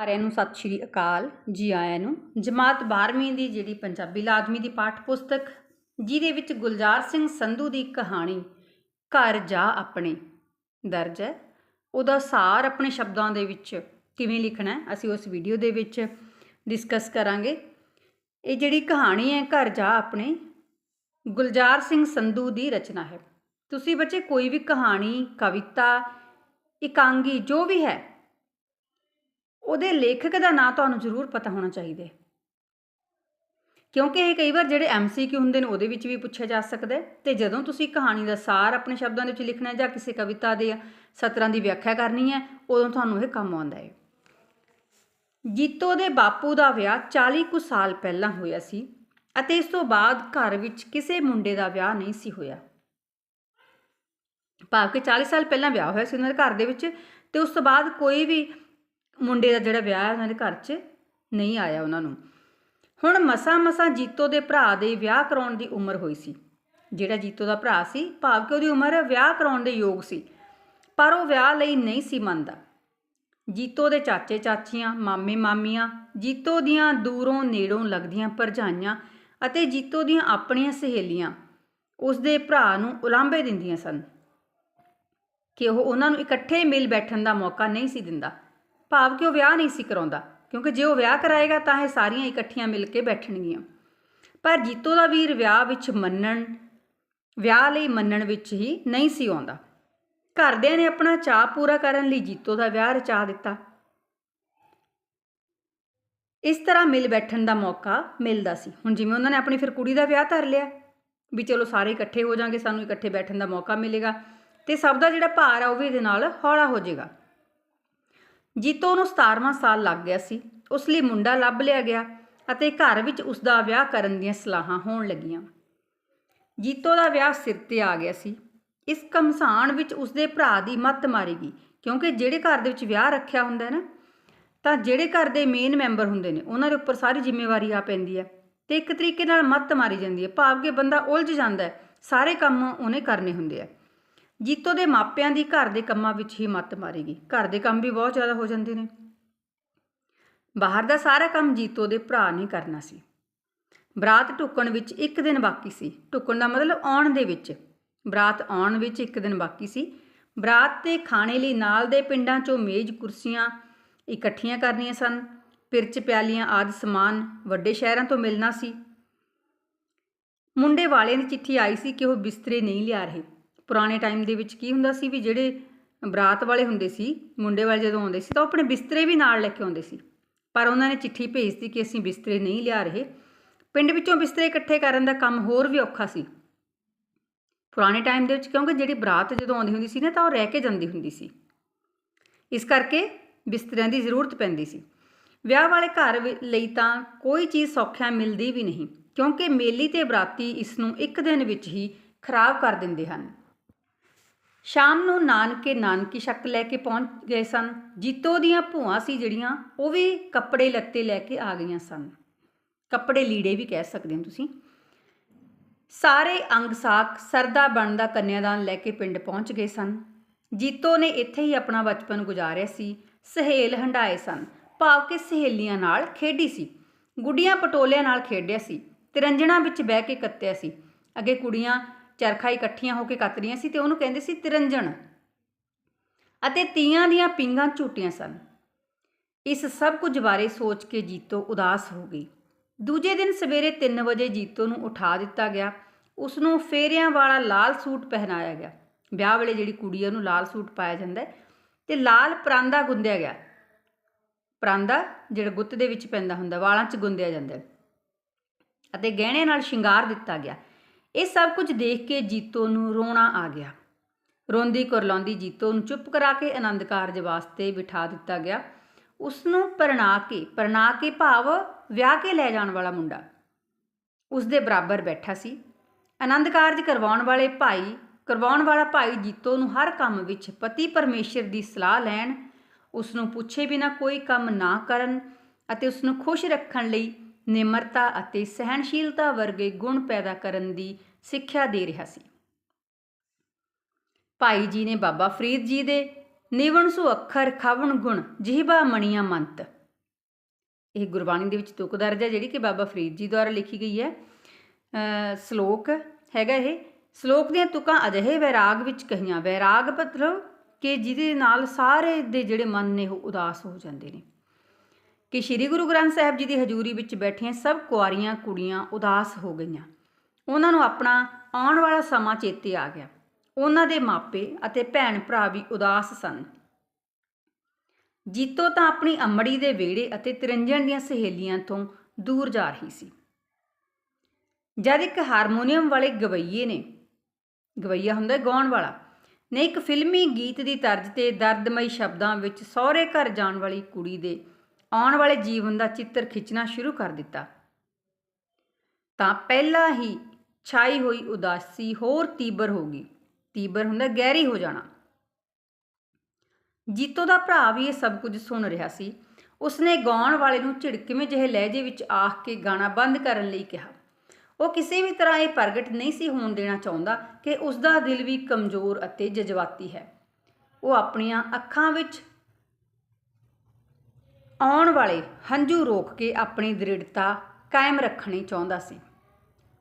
ਸਾਰਿਆਂ ਨੂੰ ਸਤਿ ਸ਼੍ਰੀ ਅਕਾਲ ਜੀ ਆਇਆਂ ਨੂੰ। ਜਮਾਤ 12ਵੀਂ ਦੀ ਜਿਹੜੀ ਪੰਜਾਬੀ ਲਾਜ਼ਮੀ ਦੀ ਪਾਠ ਪੁਸਤਕ, ਜਿਹਦੇ ਵਿੱਚ ਗੁਲਜ਼ਾਰ ਸਿੰਘ ਸੰਧੂ ਦੀ ਕਹਾਣੀ, ਘਰ ਜਾ ਆਪਣੇ, ਦਰਜ ਹੈ। ਉਹਦਾ ਸਾਰ ਆਪਣੇ ਸ਼ਬਦਾਂ ਦੇ ਵਿੱਚ ਕਿਵੇਂ ਲਿਖਣਾ ਅਸੀਂ ਉਸ ਵੀਡੀਓ ਦੇ ਵਿੱਚ ਡਿਸਕਸ ਕਰਾਂਗੇ। ਇਹ ਜਿਹੜੀ ਕਹਾਣੀ ਹੈ, ਘਰ ਜਾ ਆਪਣੇ, ਗੁਲਜ਼ਾਰ ਸਿੰਘ ਸੰਧੂ ਦੀ ਰਚਨਾ ਹੈ। ਤੁਸੀਂ ਬੱਚੇ ਕੋਈ ਵੀ ਕਹਾਣੀ, ਕਵਿਤਾ, ਇਕਾਂਗੀ, ਜੋ ਵੀ ਹੈ ਉਹਦੇ ਲੇਖਕ ਦਾ ਨਾਂ ਤੁਹਾਨੂੰ ਜ਼ਰੂਰ ਪਤਾ ਹੋਣਾ ਚਾਹੀਦਾ ਕਿਉਂਕਿ ਇਹ ਕਈ ਵਾਰ ਜਿਹੜੇ ਐਮਸੀਕਿਊ ਹੁੰਦੇ ਨੇ, ਉਹਦੇ ਵਿੱਚ ਵੀ ਪੁੱਛਿਆ ਜਾ ਸਕਦਾ ਤੇ ਜਦੋਂ ਤੁਸੀਂ ਕਹਾਣੀ ਦਾ ਸਾਰ ਆਪਣੇ ਸ਼ਬਦਾਂ ਦੇ ਵਿੱਚ ਲਿਖਣਾ ਹੈ ਜਾਂ ਕਿਸੇ ਕਵਿਤਾ ਦੇ ਸਤਰਾਂ ਦੀ ਵਿਆਖਿਆ ਕਰਨੀ ਹੈ, ਉਦੋਂ ਤੁਹਾਨੂੰ ਇਹ ਕੰਮ ਆਉਂਦਾ ਹੈ। ਜੀਤੋ ਦੇ ਬਾਪੂ ਦਾ ਵਿਆਹ 40 ਕੁ ਸਾਲ ਪਹਿਲਾਂ ਹੋਇਆ ਸੀ ਅਤੇ ਇਸ ਤੋਂ ਬਾਅਦ ਘਰ ਵਿੱਚ ਕਿਸੇ ਮੁੰਡੇ ਦਾ ਵਿਆਹ ਨਹੀਂ ਸੀ ਹੋਇਆ। ਭਾਵ ਕਿ 40 ਸਾਲ ਪਹਿਲਾਂ ਵਿਆਹ ਹੋਇਆ ਸੀ ਉਹਨਾਂ ਦੇ ਘਰ ਦੇ ਵਿੱਚ ਤੇ ਉਸ ਤੋਂ ਬਾਅਦ ਕੋਈ ਵੀ ਮੁੰਡੇ ਦਾ ਜਿਹੜਾ ਵਿਆਹ ਉਹਨਾਂ ਦੇ ਘਰ 'ਚ ਨਹੀਂ ਆਇਆ ਉਹਨਾਂ ਨੂੰ। ਹੁਣ ਮਸਾ ਮਸਾ ਜੀਤੋ ਦੇ ਭਰਾ ਦੇ ਵਿਆਹ ਕਰਾਉਣ ਦੀ ਉਮਰ ਹੋਈ ਸੀ। ਜਿਹੜਾ ਜੀਤੋ ਦਾ ਭਰਾ ਸੀ, ਭਾਵ ਕਿ ਉਹਦੀ ਉਮਰ ਵਿਆਹ ਕਰਾਉਣ ਦੇ ਯੋਗ ਸੀ। ਪਰ ਉਹ ਵਿਆਹ ਲਈ ਨਹੀਂ ਸੀ ਮੰਨਦਾ। ਜੀਤੋ ਦੇ ਚਾਚੇ ਚਾਚੀਆਂ, ਮਾਮੇ ਮਾਮੀਆਂ, ਜੀਤੋ ਦੀਆਂ ਦੂਰੋਂ ਨੇੜੋਂ ਲੱਗਦੀਆਂ ਭਰਜਾਈਆਂ ਅਤੇ ਜੀਤੋ ਦੀਆਂ ਆਪਣੀਆਂ ਸਹੇਲੀਆਂ ਉਸ ਦੇ ਭਰਾ ਨੂੰ ਉਲਾਂਭੇ ਦਿੰਦੀਆਂ ਸਨ। ਕਿ ਉਹ ਉਹਨਾਂ ਨੂੰ ਇਕੱਠੇ ਮਿਲ ਬੈਠਣ ਦਾ ਮੌਕਾ ਨਹੀਂ ਸੀ ਦਿੰਦਾ। ਭਾਵ ਕਿ ਉਹ ਵਿਆਹ ਨਹੀਂ ਸੀ ਕਰਾਉਂਦਾ, ਕਿਉਂਕਿ ਜੇ ਉਹ ਵਿਆਹ ਕਰਾਏਗਾ ਤਾਂ ਇਹ ਸਾਰੀਆਂ ਇਕੱਠੀਆਂ ਮਿਲ ਕੇ ਬੈਠਣਗੀਆਂ। ਪਰ ਜੀਤੋ ਦਾ ਵੀਰ ਵਿਆਹ ਵਿੱਚ ਮੰਨਣ, ਵਿਆਹ ਲਈ ਮੰਨਣ ਵਿੱਚ ਹੀ ਨਹੀਂ ਸੀ ਆਉਂਦਾ। ਘਰਦਿਆਂ ਨੇ ਆਪਣਾ ਚਾਹ ਪੂਰਾ ਕਰਨ ਲਈ ਜੀਤੋ ਦਾ ਵਿਆਹ ਰਚਾ ਦਿੱਤਾ। ਇਸ ਤਰ੍ਹਾਂ ਮਿਲ ਬੈਠਣ ਦਾ ਮੌਕਾ ਮਿਲਦਾ ਸੀ। ਹੁਣ ਜਿਵੇਂ ਉਹਨਾਂ ਨੇ ਆਪਣੀ ਫਿਰ ਕੁੜੀ ਦਾ ਵਿਆਹ ਧਰ ਲਿਆ, ਵੀ ਚਲੋ ਸਾਰੇ ਇਕੱਠੇ ਹੋ ਜਾਾਂਗੇ, ਸਾਨੂੰ ਇਕੱਠੇ ਬੈਠਣ ਦਾ ਮੌਕਾ ਮਿਲੇਗਾ ਤੇ ਸਭ ਦਾ ਜਿਹੜਾ ਭਾਰ ਆ ਉਹ ਵੀ ਇਹਦੇ ਨਾਲ ਹੌਲਾ ਹੋ ਜਾਏਗਾ। ਜੀਤੋ ਨੂੰ 17ਵਾਂ ਸਾਲ ਲੱਗ ਗਿਆ ਸੀ। ਉਸ ਲਈ ਮੁੰਡਾ ਲੱਭ ਲਿਆ ਗਿਆ ਅਤੇ ਘਰ ਵਿੱਚ ਉਸ ਦਾ ਵਿਆਹ ਕਰਨ ਦੀਆਂ ਸਲਾਹਾਂ ਹੋਣ ਲੱਗੀਆਂ। ਜੀਤੋ ਦਾ ਵਿਆਹ ਸਿਰ ਤੇ ਆ ਗਿਆ ਸੀ। ਇਸ ਕਮਸਾਨ ਵਿੱਚ ਉਸ ਦੇ ਭਰਾ ਦੀ ਮੱਤ ਮਾਰੇਗੀ ਕਿਉਂਕਿ ਜਿਹੜੇ ਘਰ ਦੇ ਵਿੱਚ ਵਿਆਹ ਰੱਖਿਆ ਹੁੰਦਾ ਹੈ ਨਾ, ਤਾਂ ਜਿਹੜੇ ਘਰ ਦੇ ਮੇਨ ਮੈਂਬਰ ਹੁੰਦੇ ਨੇ, ਉਹਨਾਂ ਦੇ ਉੱਪਰ ਸਾਰੀ ਜ਼ਿੰਮੇਵਾਰੀ ਆ ਪੈਂਦੀ ਹੈ ਤੇ ਇੱਕ ਤਰੀਕੇ ਨਾਲ ਮੱਤ ਮਾਰੀ ਜਾਂਦੀ ਹੈ। ਭਾਵ ਕਿ ਬੰਦਾ ਉਲਝ ਜਾਂਦਾ ਹੈ, ਸਾਰੇ ਕੰਮ ਉਹਨੇ ਕਰਨੇ ਹੁੰਦੇ ਆ। ਜੀਤੋ ਦੇ ਮਾਪਿਆਂ ਦੀ ਘਰ ਦੇ ਕੰਮਾਂ ਵਿੱਚ ਹੀ ਮੱਤ ਮਾਰੇਗੀ ਘਰ ਦੇ ਕੰਮ ਵੀ ਬਹੁਤ ਜ਼ਿਆਦਾ ਹੋ ਜਾਂਦੇ ਨੇ। ਬਾਹਰ ਦਾ ਸਾਰਾ ਕੰਮ ਜੀਤੋ ਦੇ ਭਰਾ ਨੇ ਕਰਨਾ ਸੀ। ਬਰਾਤ ਟੁੱਕਣ ਵਿੱਚ ਇੱਕ ਦਿਨ ਬਾਕੀ ਸੀ। ਟੁੱਕਣ ਦਾ ਮਤਲਬ ਆਉਣ ਦੇ ਵਿੱਚ। ਬਰਾਤ ਆਉਣ ਵਿੱਚ ਇੱਕ ਦਿਨ ਬਾਕੀ ਸੀ। ਬਰਾਤ ਤੇ ਖਾਣੇ ਲਈ ਨਾਲ ਦੇ ਪਿੰਡਾਂ 'ਚੋਂ ਮੇਜ਼ ਕੁਰਸੀਆਂ ਇਕੱਠੀਆਂ ਕਰਨੀਆਂ ਸਨ। ਪਿਰਚ ਪਿਆਲੀਆਂ ਆਦਿ ਸਮਾਨ ਵੱਡੇ ਸ਼ਹਿਰਾਂ ਤੋਂ ਮਿਲਣਾ ਸੀ। ਮੁੰਡੇ ਵਾਲਿਆਂ ਦੀ ਚਿੱਠੀ ਆਈ ਸੀ ਕਿ ਉਹ ਬਿਸਤਰੇ ਨਹੀਂ ਲਿਆ ਰਹੇ। ਪੁਰਾਣੇ ਟਾਈਮ ਦੇ ਵਿੱਚ ਕੀ ਹੁੰਦਾ ਸੀ ਵੀ ਜਿਹੜੇ ਬਰਾਤ ਵਾਲੇ ਹੁੰਦੇ ਸੀ, ਮੁੰਡੇ ਵਾਲੇ ਜਦੋਂ ਆਉਂਦੇ ਸੀ ਤਾਂ ਉਹ ਆਪਣੇ ਬਿਸਤਰੇ ਵੀ ਨਾਲ ਲੈ ਕੇ ਆਉਂਦੇ ਸੀ। ਪਰ ਉਹਨਾਂ ਨੇ ਚਿੱਠੀ ਭੇਜਤੀ ਕਿ ਅਸੀਂ ਬਿਸਤਰੇ ਨਹੀਂ ਲਿਆ ਰਹੇ। ਪਿੰਡ ਵਿੱਚੋਂ ਬਿਸਤਰੇ ਇਕੱਠੇ ਕਰਨ ਦਾ ਕੰਮ ਹੋਰ ਵੀ ਔਖਾ ਸੀ। ਪੁਰਾਣੇ ਟਾਈਮ ਦੇ ਵਿੱਚ ਕਿਉਂਕਿ ਜਿਹੜੀ ਬਰਾਤ ਜਦੋਂ ਆਉਂਦੀ ਹੁੰਦੀ ਸੀ ਨਾ ਤਾਂ ਉਹ ਰਹਿ ਕੇ ਜਾਂਦੀ ਹੁੰਦੀ ਸੀ। ਇਸ ਕਰਕੇ ਬਿਸਤਰਿਆਂ ਦੀ ਜ਼ਰੂਰਤ ਪੈਂਦੀ ਸੀ। ਵਿਆਹ ਵਾਲੇ ਘਰ ਲਈ ਤਾਂ ਕੋਈ ਚੀਜ਼ ਸੌਖਿਆ ਮਿਲਦੀ ਵੀ ਨਹੀਂ, ਕਿਉਂਕਿ ਮੇਲੀ ਤੇ ਬਰਾਤੀ ਇਸ ਨੂੰ ਇੱਕ ਦਿਨ ਵਿੱਚ ਹੀ ਖਰਾਬ ਕਰ ਦਿੰਦੇ ਹਨ। ਸ਼ਾਮ ਨੂੰ ਨਾਨਕੇ ਨਾਨਕੀ ਸ਼ੱਕ ਲੈ ਕੇ ਪਹੁੰਚ ਗਏ ਸਨ। ਜੀਤੋ ਦੀਆਂ ਭੂਆ ਸੀ ਜਿਹੜੀਆਂ, ਉਹ ਵੀ ਕੱਪੜੇ ਲੱਤੇ ਲੈ ਕੇ ਆ ਗਈਆਂ ਸਨ। ਕੱਪੜੇ ਲੀੜੇ ਵੀ ਕਹਿ ਸਕਦੇ ਹੋ ਤੁਸੀਂ। ਸਾਰੇ ਅੰਗ ਸਾਕ ਸਰਦਾ ਬਣਦਾ ਕੰਨਿਆਦਾਨ ਲੈ ਕੇ ਪਿੰਡ ਪਹੁੰਚ ਗਏ ਸਨ। ਜੀਤੋ ਨੇ ਇੱਥੇ ਹੀ ਆਪਣਾ ਬਚਪਨ ਗੁਜ਼ਾਰਿਆ ਸੀ। ਸਹੇਲ ਹੰਡਾਏ ਸਨ। ਭਾਵ ਕਿ ਸਹੇਲੀਆਂ ਨਾਲ ਖੇਡੀ ਸੀ। ਗੁੱਡੀਆਂ ਪਟੋਲਿਆਂ ਨਾਲ ਖੇਡਿਆ ਸੀ। ਤਿਰੰਜਣਾ ਵਿੱਚ ਬਹਿ ਕੇ ਕੱਤਿਆ ਸੀ। ਅੱਗੇ ਕੁੜੀਆਂ ਚਰਖਾ ਇਕੱਠੀਆਂ ਹੋ ਕੇ ਕੱਤ ਰਹੀਆਂ ਸੀ ਤੇ ਉਹਨੂੰ ਕਹਿੰਦੇ ਸੀ ਤਿਰੰਜਣ। ਅਤੇ ਤੀਆਂ ਦੀਆਂ ਪਿੰਗਾਂ ਝੂਟੀਆਂ ਸਨ। ਇਸ ਸਭ ਕੁਝ ਬਾਰੇ ਸੋਚ ਕੇ ਜੀਤੋ ਉਦਾਸ ਹੋ ਗਈ। ਦੂਜੇ ਦਿਨ ਸਵੇਰੇ 3 ਵਜੇ ਜੀਤੋ ਨੂੰ ਉਠਾ ਦਿੱਤਾ ਗਿਆ। ਉਸ ਨੂੰ ਫੇਰਿਆਂ ਵਾਲਾ ਲਾਲ ਸੂਟ ਪਹਿਨਾਇਆ ਗਿਆ। ਵਿਆਹ ਵੇਲੇ ਜਿਹੜੀ ਕੁੜੀ ਹੈ ਉਹਨੂੰ ਲਾਲ ਸੂਟ ਪਾਇਆ ਜਾਂਦਾ ਹੈ ਤੇ ਲਾਲ ਪਰਾਂਦਾ ਗੁੰਦਿਆ ਗਿਆ। ਪਰਾਂਦਾ ਜਿਹੜਾ ਗੁੱਤ ਦੇ ਵਿੱਚ ਪੈਂਦਾ ਹੁੰਦਾ, ਵਾਲਾਂ 'ਚ ਗੁੰਦਿਆ ਜਾਂਦਾ ਅਤੇ ਗਹਿਣੇ ਨਾਲ ਸ਼ਿੰਗਾਰ ਦਿੱਤਾ ਗਿਆ। ਇਹ ਸਭ ਕੁਝ ਦੇਖ ਕੇ ਜੀਤੋ ਨੂੰ ਰੋਣਾ ਆ ਗਿਆ। ਰੋਂਦੀ ਕੁਰਲਾਉਂਦੀ ਜੀਤੋ ਨੂੰ ਚੁੱਪ ਕਰਾ ਕੇ ਆਨੰਦ ਕਾਰਜ ਵਾਸਤੇ ਬਿਠਾ ਦਿੱਤਾ ਗਿਆ। ਉਸ ਨੂੰ ਪਰਣਾ ਕੇ ਪਰਣਾ ਕੇ ਭਾਵ ਵਿਆਹ ਕੇ ਲੈ ਜਾਣ ਵਾਲਾ ਮੁੰਡਾ। ਉਸ ਦੇ ਬਰਾਬਰ ਬੈਠਾ ਸੀ। ਆਨੰਦ ਕਾਰਜ ਕਰਵਾਉਣ ਵਾਲੇ ਭਾਈ, ਕਰਵਾਉਣ ਵਾਲਾ ਭਾਈ ਜੀਤੋ ਨੂੰ ਹਰ ਕੰਮ ਵਿੱਚ ਪਤੀ ਪਰਮੇਸ਼ਰ ਦੀ ਸਲਾਹ ਲੈਣ ਉਸ ਨੂੰ ਪੁੱਛੇ ਬਿਨਾ ਕੋਈ ਕੰਮ ਨਾ ਕਰਨ ਅਤੇ ਉਸ ਨੂੰ ਖੁਸ਼ ਰੱਖਣ ਲਈ ਨਿਮਰਤਾ ਅਤੇ ਸਹਿਣਸ਼ੀਲਤਾ ਵਰਗੇ ਗੁਣ ਪੈਦਾ ਕਰਨ ਦੀ ਸਿੱਖਿਆ ਦੇ ਰਿਹਾ ਸੀ। ਭਾਈ ਜੀ ਨੇ ਬਾਬਾ ਫਰੀਦ ਜੀ ਦੇ ਨਿਵਣ ਸੁ ਅੱਖਰ ਖਵਣ ਗੁਣ ਜਿਹਬਾ ਮਣੀਆਂ ਮੰਤ। ਇਹ ਗੁਰਬਾਣੀ ਦੇ ਵਿੱਚ ਤੁਕ ਦਰਜ ਹੈ ਜਿਹੜੀ ਕਿ ਬਾਬਾ ਫਰੀਦ ਜੀ ਦੁਆਰਾ ਲਿਖੀ ਗਈ ਹੈ। ਸ਼ਲੋਕ ਹੈਗਾ ਇਹ। ਸ਼ਲੋਕ ਦੀਆਂ ਤੁਕਾਂ ਅਜਿਹੇ ਵੈਰਾਗ ਵਿੱਚ ਕਹੀਆਂ, ਵੈਰਾਗ ਮਤਲਬ ਕਿ ਜਿਹਦੇ ਨਾਲ ਸਾਰੇ ਦੇ ਜਿਹੜੇ ਮਨ ਨੇ ਉਹ ਉਦਾਸ ਹੋ ਜਾਂਦੇ ਨੇ। ਕਿ ਸ੍ਰੀ ਗੁਰੂ ਗ੍ਰੰਥ ਸਾਹਿਬ ਜੀ ਦੀ ਹਜ਼ੂਰੀ ਵਿੱਚ ਬੈਠੀਆਂ ਸਭ ਕੁਆਰੀਆਂ, ਕੁੜੀਆਂ ਉਦਾਸ ਹੋ ਗਈਆਂ। ਉਹਨਾਂ ਨੂੰ ਆਪਣਾ ਆਉਣ ਵਾਲਾ ਸਮਾਂ ਚੇਤੇ ਆ ਗਿਆ। ਉਹਨਾਂ ਦੇ ਮਾਪੇ ਅਤੇ ਭੈਣ ਭਰਾ ਵੀ ਉਦਾਸ ਸਨ। ਜੀਤੋ ਤਾਂ ਆਪਣੀ ਅੰਮੜੀ ਦੇ ਵਿਹੜੇ ਅਤੇ ਤਿਰੰਜਣ ਦੀਆਂ ਸਹੇਲੀਆਂ ਤੋਂ ਦੂਰ ਜਾ ਰਹੀ ਸੀ। ਜਦ ਇੱਕ ਹਾਰਮੋਨੀਅਮ ਵਾਲੇ ਗਵਈਏ ਨੇ, ਗਵਈਆ ਹੁੰਦਾ ਗਾਉਣ ਵਾਲਾ, ਨੇ ਇੱਕ ਫਿਲਮੀ ਗੀਤ ਦੀ ਤਰਜ਼ ਤੇ ਦਰਦਮਈ ਸ਼ਬਦਾਂ ਵਿੱਚ ਸਹੁਰੇ ਘਰ ਜਾਣ ਵਾਲੀ ਕੁੜੀ ਦੇ ਆਉਣ ਵਾਲੇ ਜੀਵਨ ਦਾ ਚਿੱਤਰ ਖਿੱਚਣਾ ਸ਼ੁਰੂ ਕਰ ਦਿੱਤਾ। ਤਾਂ ਪਹਿਲਾਂ ਹੀ ਛਾਈ ਹੋਈ ਉਦਾਸੀ ਹੋਰ ਤੀਬਰ ਹੋ ਗਈ। ਤੀਬਰ ਹੁੰਦਾ ਗਹਿਰੀ ਹੋ ਜਾਣਾ। ਜੀਤੋ ਦਾ ਭਰਾ ਵੀ ਇਹ ਸਭ ਕੁਝ ਸੁਣ ਰਿਹਾ ਸੀ। ਉਸਨੇ ਗਾਉਣ ਵਾਲੇ ਨੂੰ ਝਿੜਕਵੇਂ ਜਿਹੇ ਲਹਿਜੇ ਵਿੱਚ ਆਖ ਕੇ ਗਾਣਾ ਬੰਦ ਕਰਨ ਲਈ ਕਿਹਾ। ਉਹ ਕਿਸੇ ਵੀ ਤਰ੍ਹਾਂ ਇਹ ਪ੍ਰਗਟ ਨਹੀਂ ਸੀ ਹੋਣ ਦੇਣਾ ਚਾਹੁੰਦਾ ਕਿ ਉਸ ਦਾ ਦਿਲ ਵੀ ਕਮਜ਼ੋਰ ਅਤੇ ਜਜ਼ਬਾਤੀ ਹੈ। ਉਹ ਆਪਣੀਆਂ ਅੱਖਾਂ ਵਿੱਚ ਆਉਣ ਵਾਲੇ ਹੰਝੂ ਰੋਕ ਕੇ ਆਪਣੀ ਦ੍ਰਿੜਤਾ ਕਾਇਮ ਰੱਖਣੀ ਚਾਹੁੰਦਾ ਸੀ।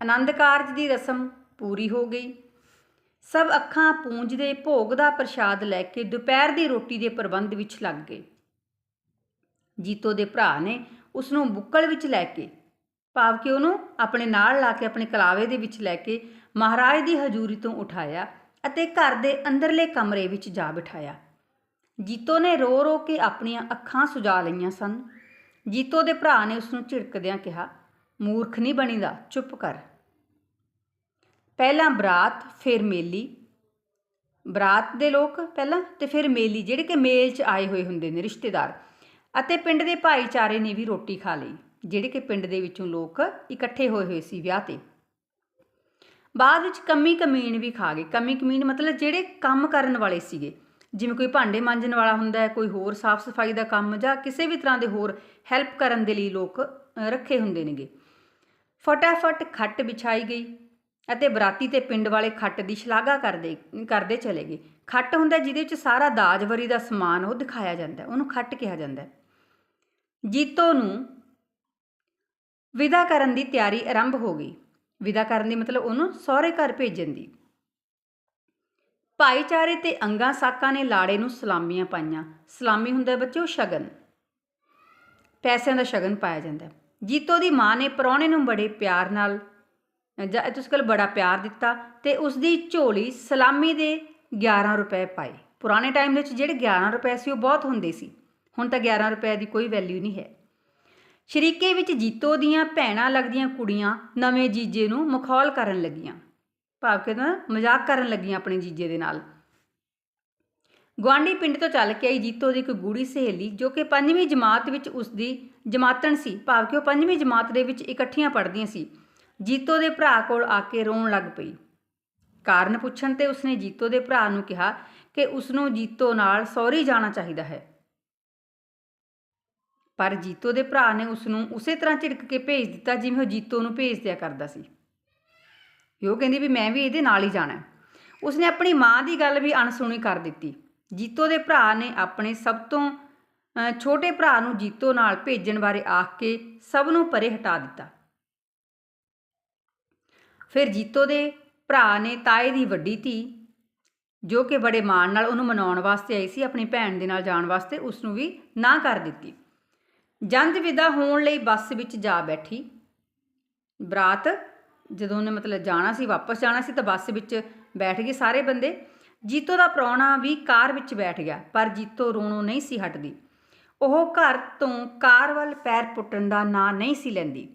ਆਨੰਦ ਕਾਰਜ ਦੀ ਰਸਮ ਪੂਰੀ ਹੋ ਗਈ। ਸਭ ਅੱਖਾਂ ਪੂੰਝਦੇ ਭੋਗ ਦਾ ਪ੍ਰਸ਼ਾਦ ਲੈ ਕੇ ਦੁਪਹਿਰ ਦੀ ਰੋਟੀ ਦੇ ਪ੍ਰਬੰਧ ਵਿੱਚ ਲੱਗ ਗਏ। ਜੀਤੋ ਦੇ ਭਰਾ ਨੇ ਉਸ ਨੂੰ ਬੁੱਕਲ ਵਿੱਚ ਲੈ ਕੇ, ਭਾਵ ਕਿ ਉਹਨੂੰ ਆਪਣੇ ਨਾਲ ਲਾ ਕੇ ਆਪਣੇ ਕਲਾਵੇ ਦੇ ਵਿੱਚ ਲੈ ਕੇ ਮਹਾਰਾਜ ਦੀ ਹਜ਼ੂਰੀ ਤੋਂ ਉਠਾਇਆ ਅਤੇ ਘਰ ਦੇ ਅੰਦਰਲੇ ਕਮਰੇ ਵਿੱਚ ਜਾ ਬਿਠਾਇਆ। ਜੀਤੋ ਨੇ ਰੋ ਰੋ ਕੇ ਆਪਣੀਆਂ ਅੱਖਾਂ ਸੁਜਾ ਲਈਆਂ ਸਨ। ਜੀਤੋ ਦੇ ਭਰਾ ਨੇ ਉਸ ਨੂੰ ਝਿੜਕਦਿਆਂ ਕਿਹਾ, ਮੂਰਖ ਨਹੀਂ ਬਣੀਦਾ, ਚੁੱਪ ਕਰ। ਪਹਿਲਾਂ ਬਰਾਤ, ਫਿਰ ਮੇਲੀ। ਬਰਾਤ ਦੇ ਲੋਕ ਪਹਿਲਾਂ ਤੇ ਫਿਰ ਮੇਲੀ, ਜਿਹੜੇ ਕਿ ਮੇਲ 'ਚ ਆਏ ਹੋਏ ਹੁੰਦੇ ਨੇ, ਰਿਸ਼ਤੇਦਾਰ। ਅਤੇ ਪਿੰਡ ਦੇ ਭਾਈਚਾਰੇ ਨੇ ਵੀ ਰੋਟੀ ਖਾ ਲਈ, ਜਿਹੜੇ ਕਿ ਪਿੰਡ ਦੇ ਵਿੱਚੋਂ ਲੋਕ ਇਕੱਠੇ ਹੋਏ ਹੋਏ ਸੀ ਵਿਆਹ ਤੇ। ਬਾਅਦ ਵਿੱਚ ਕਮੀ ਕਮੀਨ ਵੀ ਖਾ ਗਏ। ਕਮੀ ਕਮੀਨ ਮਤਲਬ ਜਿਹੜੇ ਕੰਮ ਕਰਨ ਵਾਲੇ ਸੀਗੇ। ਜਿਵੇਂ ਕੋਈ ਭਾਂਡੇ ਮਾਂਜਣ ਵਾਲਾ ਹੁੰਦਾ ਹੈ, ਕੋਈ ਹੋਰ ਸਾਫ਼ ਸਫ਼ਾਈ ਦਾ ਕੰਮ ਜਾਂ ਕਿਸੇ ਵੀ ਤਰ੍ਹਾਂ ਦੇ ਹੋਰ ਹੈਲਪ ਕਰਨ ਦੇ ਲਈ ਲੋਕ ਰੱਖੇ ਹੁੰਦੇ ਨੇਗੇ। ਫਟਾਫਟ ਖੱਟ ਵਿਛਾਈ ਗਈ ਅਤੇ ਬਰਾਤੀ ਤੇ ਪਿੰਡ ਵਾਲੇ ਖੱਟ ਦੀ ਸ਼ਲਾਘਾ ਕਰਦੇ ਕਰਦੇ ਚਲੇ ਗਏ। ਖੱਟ ਹੁੰਦਾ ਜਿਹਦੇ ਵਿੱਚ ਸਾਰਾ ਦਾਜਵਰੀ ਦਾ ਸਮਾਨ ਉਹ ਦਿਖਾਇਆ ਜਾਂਦਾ ਉਹਨੂੰ ਖੱਟ ਕਿਹਾ ਜਾਂਦਾ ਜੀਤੋ ਨੂੰ ਵਿਦਾ ਕਰਨ ਦੀ ਤਿਆਰੀ ਆਰੰਭ ਹੋ ਗਈ। ਵਿਦਾ ਕਰਨ ਦੀ ਮਤਲਬ ਉਹਨੂੰ ਸਹੁਰੇ ਘਰ ਭੇਜਣ ਦੀ। ਭਾਈਚਾਰੇ ਤੇ ਅੰਗਾ ਸਾਕਾਂ ਨੇ ਲਾੜੇ ਨੂੰ ਸਲਾਮੀਆਂ ਪਾਈਆਂ। ਸਲਾਮੀ ਹੁੰਦਾ ਹੈ ਬੱਚਿਓ ਸ਼ਗਨ। ਪੈਸਿਆਂ ਦਾ ਸ਼ਗਨ ਪਾਇਆ ਜਾਂਦਾ ਜੀਤੋ ਦੀ ਮਾਂ ਨੇ ਪ੍ਰਾਹੁਣੇ ਨੂੰ ਬੜੇ ਪਿਆਰ ਨਾਲ, ਜਾਂ ਤੁਸੀਂ ਕੋਲ ਬੜਾ ਪਿਆਰ ਦਿੱਤਾ ਤੇ ਉਸ ਦੀ ਝੋਲੀ ਸਲਾਮੀ ਦੇ 11 ਰੁਪਏ ਪਾਏ। ਪੁਰਾਣੇ ਟਾਈਮ ਵਿੱਚ ਜਿਹੜੇ 11 ਰੁਪਏ ਸੀ ਉਹ ਬਹੁਤ ਹੁੰਦੇ ਸੀ। ਹੁਣ ਤਾਂ 11 ਰੁਪਏ ਦੀ ਕੋਈ ਵੈਲਿਊ ਨਹੀਂ ਹੈ। ਸ਼ਰੀਕੇ ਵਿੱਚ ਜੀਤੋ ਦੀਆਂ ਭੈਣਾਂ ਲੱਗਦੀਆਂ ਕੁੜੀਆਂ ਨਵੇਂ ਜੀਜੇ ਨੂੰ ਮਖੌਲ ਕਰਨ ਲੱਗੀਆਂ। ਭਾਵ ਕਿ ਨਾ ਮਜ਼ਾਕ ਕਰਨ ਲੱਗੀਆਂ ਆਪਣੇ ਜੀਜੇ ਦੇ ਨਾਲ। ਗੁਆਂਢੀ ਪਿੰਡ ਤੋਂ ਚੱਲ ਕੇ ਆਈ ਜੀਤੋ ਦੀ ਇੱਕ ਗੂੜੀ ਸਹੇਲੀ, ਜੋ ਕਿ ਪੰਜਵੀਂ ਜਮਾਤ ਵਿੱਚ ਉਸ ਦੀ ਜਮਾਤਣ ਸੀ, ਭਾਵ ਕਿ ਉਹ ਪੰਜਵੀਂ ਜਮਾਤ ਦੇ ਵਿੱਚ ਇਕੱਠੀਆਂ ਪੜ੍ਹਦੀਆਂ ਸੀ। ਜੀਤੋ ਦੇ ਭਰਾ ਕੋਲ ਆ ਕੇ ਰੋਣ ਲੱਗ ਪਈ। ਕਾਰਨ ਪੁੱਛਣ ਤੇ ਉਸਨੇ ਜੀਤੋ ਦੇ ਭਰਾ ਨੂੰ ਕਿਹਾ ਕਿ ਉਸ ਨੂੰ ਜੀਤੋ ਨਾਲ ਸੌਰੀ ਜਾਣਾ ਚਾਹੀਦਾ ਹੈ। ਪਰ ਜੀਤੋ ਦੇ ਭਰਾ ਨੇ ਉਸ ਨੂੰ ਉਸੇ ਤਰ੍ਹਾਂ ਝਿੜਕ ਕੇ ਭੇਜ ਦਿੱਤਾ ਜਿਵੇਂ ਉਹ ਜੀਤੋ ਨੂੰ ਭੇਜ ਦਿਆ ਕਰਦਾ ਸੀ। ਵੀ ਉਹ ਕਹਿੰਦੀ ਵੀ ਮੈਂ ਵੀ ਇਹਦੇ ਨਾਲ ਹੀ ਜਾਣਾ ਉਸਨੇ ਆਪਣੀ ਮਾਂ ਦੀ ਗੱਲ ਵੀ ਅਣਸੁਣੀ ਕਰ ਦਿੱਤੀ। ਜੀਤੋ ਦੇ ਭਰਾ ਨੇ ਆਪਣੇ ਸਭ ਤੋਂ ਛੋਟੇ ਭਰਾ ਨੂੰ ਜੀਤੋ ਨਾਲ ਭੇਜਣ ਬਾਰੇ ਆਖ ਕੇ ਸਭ ਨੂੰ ਪਰੇ ਹਟਾ ਦਿੱਤਾ। ਫਿਰ ਜੀਤੋ ਦੇ ਭਰਾ ਨੇ ਤਾਏ ਦੀ ਵੱਡੀ ਧੀ, ਜੋ ਕਿ ਬੜੇ ਮਾਣ ਨਾਲ ਉਹਨੂੰ ਮਨਾਉਣ ਵਾਸਤੇ ਆਈ ਸੀ, ਆਪਣੀ ਭੈਣ ਦੇ ਨਾਲ ਜਾਣ ਵਾਸਤੇ ਉਸ ਨੂੰ ਵੀ ਨਾ ਕਰ ਦਿੱਤੀ। ਜੰਦ ਵਿਦਾ ਹੋਣ ਲਈ ਬੱਸ ਵਿੱਚ ਜਾ ਬੈਠੀ। ਬਰਾਤ ਜਦੋਂ ਉਹਨੇ ਮਤਲਬ ਜਾਣਾ ਸੀ, ਵਾਪਸ ਜਾਣਾ ਸੀ ਤਾਂ ਬੱਸ ਵਿੱਚ ਬੈਠ ਗਏ ਸਾਰੇ ਬੰਦੇ। ਜੀਤੋ ਦਾ ਪ੍ਰਾਹੁਣਾ ਵੀ ਕਾਰ ਵਿੱਚ ਬੈਠ ਗਿਆ, ਪਰ ਜੀਤੋ ਰੋਣੋਂ ਨਹੀਂ ਸੀ ਹਟਦੀ। ਉਹ ਘਰ ਤੋਂ ਕਾਰ ਵੱਲ ਪੈਰ ਪੁੱਟਣ ਦਾ ਨਾਂ ਨਹੀਂ ਸੀ ਲੈਂਦੀ।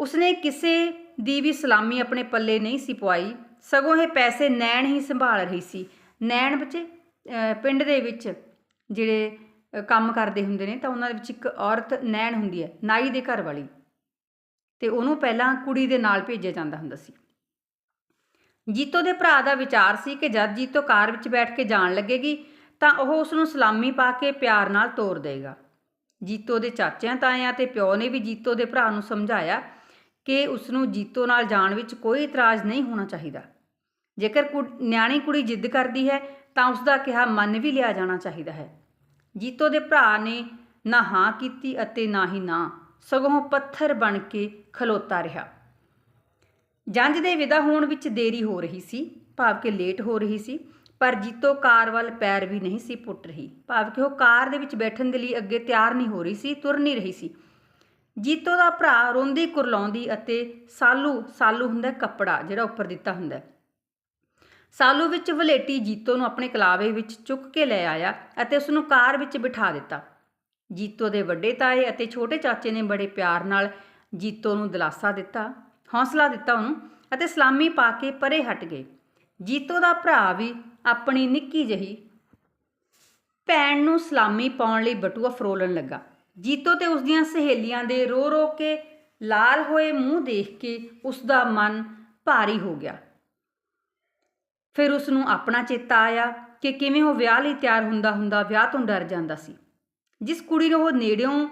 ਉਸਨੇ ਕਿਸੇ ਦੀ ਵੀ ਸਲਾਮੀ ਆਪਣੇ ਪੱਲੇ ਨਹੀਂ ਸੀ ਪਵਾਈ ਸਗੋਂ ਇਹ ਪੈਸੇ ਨੈਣ ਹੀ ਸੰਭਾਲ ਰਹੀ ਸੀ। ਨੈਣ ਵਿੱਚ ਪਿੰਡ ਦੇ ਵਿੱਚ ਜਿਹੜੇ ਕੰਮ ਕਰਦੇ ਹੁੰਦੇ ਨੇ ਤਾਂ ਉਹਨਾਂ ਦੇ ਵਿੱਚ ਇੱਕ ਔਰਤ ਨੈਣ ਹੁੰਦੀ ਹੈ, ਨਾਈ ਦੇ ਘਰ ਵਾਲੀ। ਤੇ ਉਹਨੂੰ ਪਹਿਲਾਂ ਕੁੜੀ ਦੇ ਨਾਲ ਭੇਜਿਆ ਜਾਂਦਾ ਹੁੰਦਾ ਸੀ। ਜੀਤੋ ਦੇ ਭਰਾ ਦਾ ਵਿਚਾਰ ਸੀ ਕਿ ਜਦ ਜੀਤੋ ਕਾਰ ਵਿੱਚ ਬੈਠ ਕੇ ਜਾਣ ਲੱਗੇਗੀ, ਤਾਂ ਉਹ ਉਸ ਨੂੰ ਸਲਾਮੀ ਪਾ ਕੇ ਪਿਆਰ ਨਾਲ ਤੋਰ ਦੇਗਾ। ਜੀਤੋ ਦੇ ਚਾਚਿਆਂ, ਤਾਇਆਂ ਤੇ ਪਿਓ ਨੇ ਵੀ ਜੀਤੋ ਦੇ ਭਰਾ ਨੂੰ ਸਮਝਾਇਆ ਕਿ ਉਸ ਨੂੰ ਜੀਤੋ ਨਾਲ ਜਾਣ ਵਿੱਚ ਕੋਈ ਇਤਰਾਜ਼ ਨਹੀਂ ਹੋਣਾ ਚਾਹੀਦਾ। ਜੇਕਰ ਕੁ- ਨਿਆਣੀ ਕੁੜੀ ਜਿੱਦ ਕਰਦੀ ਹੈ, ਤਾਂ ਉਸ ਦਾ ਕਿਹਾ ਮੰਨ ਵੀ ਲਿਆ ਜਾਣਾ ਚਾਹੀਦਾ ਹੈ। ਜੀਤੋ ਦੇ ਭਰਾ ਨੇ ਨਾ ਹਾਂ ਕੀਤੀ ਅਤੇ ਨਾ ਹੀ ਨਾ ਸਗੋਂ ਪੱਥਰ ਬਣ ਕੇ ਖਲੋਤਾ ਰਿਹਾ। ਜੰਜ ਦੇ ਵਿਦਾ ਹੋਣ ਵਿੱਚ ਦੇਰੀ ਹੋ ਰਹੀ ਸੀ, ਭਾਵ ਕਿ ਲੇਟ ਹੋ ਰਹੀ ਸੀ, ਪਰ ਜੀਤੋ ਕਾਰ ਵੱਲ ਪੈਰ ਵੀ ਨਹੀਂ ਸੀ ਪੁੱਟ ਰਹੀ। ਭਾਵ ਕਿ ਉਹ ਕਾਰ ਦੇ ਵਿੱਚ ਬੈਠਣ ਦੇ ਲਈ ਅੱਗੇ ਤਿਆਰ ਨਹੀਂ ਹੋ ਰਹੀ ਸੀ, ਤੁਰ ਨਹੀਂ ਰਹੀ ਸੀ। ਜੀਤੋ ਦਾ ਭਰਾ ਰੋਂਦੀ ਕੁਰਲਾਉਂਦੀ ਅਤੇ ਸਾਲੂ ਸਾਲੂ ਹੁੰਦਾ ਕੱਪੜਾ ਜਿਹੜਾ ਉੱਪਰ ਦਿੱਤਾ ਹੁੰਦਾ ਸਾਲੂ ਵਿੱਚ ਵਲੇਟੀ ਜੀਤੋ ਨੂੰ ਆਪਣੇ ਕਲਾਵੇ ਵਿੱਚ ਚੁੱਕ ਕੇ ਲੈ ਆਇਆ ਅਤੇ ਉਸ ਨੂੰ ਕਾਰ ਵਿੱਚ ਬਿਠਾ ਦਿੱਤਾ। ਜੀਤੋ ਦੇ ਵੱਡੇ ਤਾਏ ਅਤੇ ਛੋਟੇ ਚਾਚੇ ਨੇ ਬੜੇ ਪਿਆਰ ਨਾਲ ਜੀਤੋ ਨੂੰ ਦਿਲਾਸਾ ਦਿੱਤਾ, ਹੌਸਲਾ ਦਿੱਤਾ ਉਹਨੂੰ ਅਤੇ ਸਲਾਮੀ ਪਾ ਕੇ ਪਰੇ ਹਟ ਗਏ। ਜੀਤੋ ਦਾ ਭਰਾ ਵੀ ਆਪਣੀ ਨਿੱਕੀ ਜਹੀ ਭੈਣ ਨੂੰ ਸਲਾਮੀ ਪਾਉਣ ਲਈ ਬਟੂਆ ਫਰੋਲਣ ਲੱਗਾ। ਜੀਤੋ ਤੇ ਉਸ ਦੀਆਂ ਸਹੇਲੀਆਂ ਦੇ ਰੋ ਰੋ ਕੇ ਲਾਲ ਹੋਏ ਮੂੰਹ ਦੇਖ ਕੇ ਉਸ ਦਾ ਮਨ ਭਾਰੀ ਹੋ ਗਿਆ। ਫਿਰ ਉਸ ਨੂੰ ਆਪਣਾ ਚੇਤਾ ਆਇਆ ਕਿ ਕਿਵੇਂ ਉਹ ਵਿਆਹ ਲਈ ਤਿਆਰ ਹੁੰਦਾ ਹੁੰਦਾ ਵਿਆਹ ਤੋਂ ਡਰ ਜਾਂਦਾ ਸੀ। ਜਿਸ ਕੁੜੀ ਨੂੰ ਉਹ ਨੇੜਿਓਂ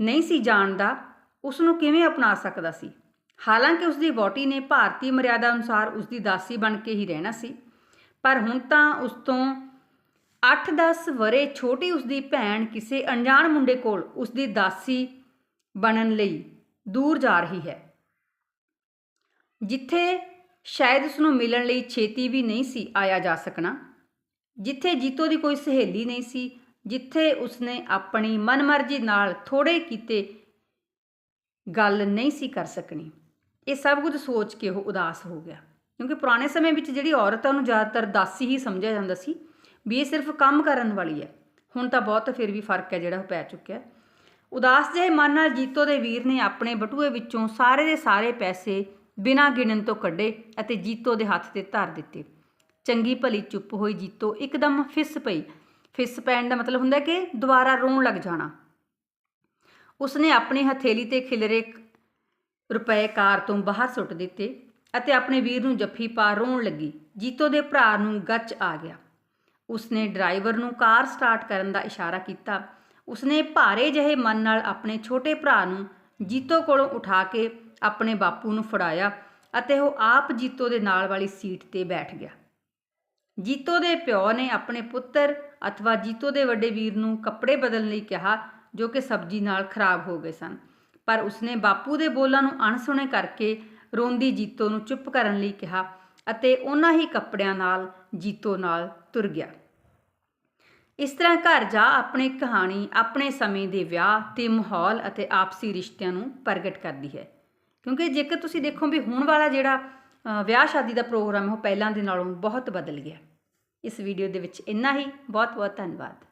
ਨਹੀਂ ਸੀ ਜਾਣਦਾ ਉਸ ਨੂੰ ਕਿਵੇਂ ਅਪਣਾ ਸਕਦਾ ਸੀ? ਹਾਲਾਂਕਿ ਉਸ ਦੀ ਵੋਟੀ ਨੇ ਭਾਰਤੀ ਮਰਿਆਦਾ ਅਨੁਸਾਰ ਉਸ ਦੀ ਦਾਸੀ ਬਣ ਕੇ ਹੀ ਰਹਿਣਾ ਸੀ, ਪਰ ਹੁਣ ਤਾਂ ਉਸ ਤੋਂ 8-10 ਵਰੇ ਛੋਟੀ ਉਸ ਦੀ ਭੈਣ ਕਿਸੇ ਅਣਜਾਣ ਮੁੰਡੇ ਕੋਲ ਉਸ ਦੀ ਦਾਸੀ ਬਣਨ ਲਈ ਦੂਰ ਜਾ ਰਹੀ ਹੈ। ਜਿੱਥੇ ਸ਼ਾਇਦ ਉਸ ਨੂੰ ਮਿਲਣ ਲਈ ਛੇਤੀ ਵੀ ਨਹੀਂ ਸੀ ਆਇਆ ਜਾ ਸਕਣਾ, ਜਿੱਥੇ ਜੀਤੋ ਦੀ ਕੋਈ ਸਹੇਲੀ ਨਹੀਂ ਸੀ ਜਿੱਥੇ ਉਸਨੇ ਆਪਣੀ ਮਨਮਰਜ਼ੀ ਨਾਲ ਥੋੜੇ ਕੀਤੇ ਗੱਲ ਨਹੀਂ ਸੀ ਕਰ ਸਕਣੀ। ਇਹ ਸਭ ਕੁਝ ਸੋਚ ਕੇ ਉਹ ਉਦਾਸ ਹੋ ਗਿਆ। ਕਿਉਂਕਿ ਪੁਰਾਣੇ ਸਮੇਂ ਵਿੱਚ ਜਿਹੜੀ ਔਰਤਾਂ ਨੂੰ ਜ਼ਿਆਦਾਤਰ ਦਾਸੀ ਹੀ ਸਮਝਿਆ ਜਾਂਦਾ ਸੀ, ਵੀ ਇਹ ਸਿਰਫ ਕੰਮ ਕਰਨ ਵਾਲੀ ਹੈ। ਹੁਣ ਤਾਂ ਬਹੁਤ ਫਿਰ ਵੀ ਫ਼ਰਕ ਹੈ ਜਿਹੜਾ ਉਹ ਪੈ ਚੁੱਕਿਆ। ਉਦਾਸ ਜਿਹੇ ਮਨ ਨਾਲ ਜੀਤੋ ਦੇ ਵੀਰ ਨੇ ਆਪਣੇ ਬਟੂਏ ਵਿੱਚੋਂ ਸਾਰੇ ਦੇ ਸਾਰੇ ਪੈਸੇ ਬਿਨਾਂ ਗਿਣਨ ਤੋਂ ਕੱਢੇ ਅਤੇ ਜੀਤੋ ਦੇ ਹੱਥ ਤੇ ਧਰ ਦਿੱਤੇ। ਚੰਗੀ ਭਲੀ ਚੁੱਪ ਹੋਈ ਜੀਤੋ ਇੱਕਦਮ ਫਿਸ ਪਈ। ਫਿਸ ਪੈਣ ਦਾ ਮਤਲਬ ਹੁੰਦਾ ਕਿ ਦੁਬਾਰਾ ਰੋਣ ਲੱਗ ਜਾਣਾ। ਉਸਨੇ ਆਪਣੀ ਹਥੇਲੀ ਤੇ ਖਿਲਰੇ ਰੁਪਏ ਕਾਰ ਤੋਂ ਬਾਹਰ ਸੁੱਟ ਦਿੱਤੇ ਅਤੇ ਆਪਣੇ ਵੀਰ ਨੂੰ ਜੱਫੀ ਪਾ ਰੋਣ ਲੱਗੀ। ਜੀਤੋ ਦੇ ਭਰਾ ਨੂੰ ਗੱਚ ਆ ਗਿਆ। ਉਸਨੇ ਡਰਾਈਵਰ ਨੂੰ ਕਾਰ ਸਟਾਰਟ ਕਰਨ ਦਾ ਇਸ਼ਾਰਾ ਕੀਤਾ। ਉਸਨੇ ਭਾਰੇ ਜਿਹੇ ਮਨ ਨਾਲ ਆਪਣੇ ਛੋਟੇ ਭਰਾ ਨੂੰ ਜੀਤੋ ਕੋਲੋਂ ਉਠਾ ਕੇ ਆਪਣੇ ਬਾਪੂ ਨੂੰ ਫੜਾਇਆ ਅਤੇ ਉਹ ਆਪ ਜੀਤੋ ਦੇ ਨਾਲ ਵਾਲੀ ਸੀਟ ਤੇ ਬੈਠ ਗਿਆ। ਜੀਤੋ ਦੇ ਪਿਓ ਨੇ ਆਪਣੇ ਪੁੱਤਰ ਅਥਵਾ ਜੀਤੋ ਦੇ ਵੱਡੇ ਵੀਰ ਨੂੰ ਕੱਪੜੇ ਬਦਲਣ ਲਈ ਕਿਹਾ, ਜੋ ਕਿ ਸਬਜ਼ੀ ਨਾਲ ਖਰਾਬ ਹੋ ਗਏ ਸਨ। ਪਰ ਉਸਨੇ ਬਾਪੂ ਦੇ ਬੋਲਾਂ ਨੂੰ ਅਣਸੁਣੇ ਕਰਕੇ ਰੋਂਦੀ ਜੀਤੋ ਨੂੰ ਚੁੱਪ ਕਰਨ ਲਈ ਕਿਹਾ ਅਤੇ ਉਹਨਾਂ ਹੀ ਕੱਪੜਿਆਂ ਨਾਲ ਜੀਤੋ ਨਾਲ ਤੁਰ ਗਿਆ। ਇਸ ਤਰ੍ਹਾਂ ਘਰ ਜਾ ਆਪਣੀ ਕਹਾਣੀ ਆਪਣੇ ਸਮੇਂ ਦੇ ਵਿਆਹ ਤੇ ਮਾਹੌਲ ਅਤੇ ਆਪਸੀ ਰਿਸ਼ਤਿਆਂ ਨੂੰ ਪ੍ਰਗਟ ਕਰਦੀ ਹੈ। ਕਿਉਂਕਿ ਜੇਕਰ ਤੁਸੀਂ ਦੇਖੋ ਵੀ ਹੁਣ ਵਾਲਾ ਜਿਹੜਾ ਵਿਆਹ ਸ਼ਾਦੀ ਦਾ ਪ੍ਰੋਗਰਾਮ ਹੈ, ਉਹ ਪਹਿਲਾਂ ਦੇ ਨਾਲੋਂ ਬਹੁਤ ਬਦਲ ਗਿਆ। ਇਸ ਵੀਡੀਓ ਦੇ ਵਿੱਚ ਇੰਨਾ ਹੀ। ਬਹੁਤ ਬਹੁਤ ਧੰਨਵਾਦ।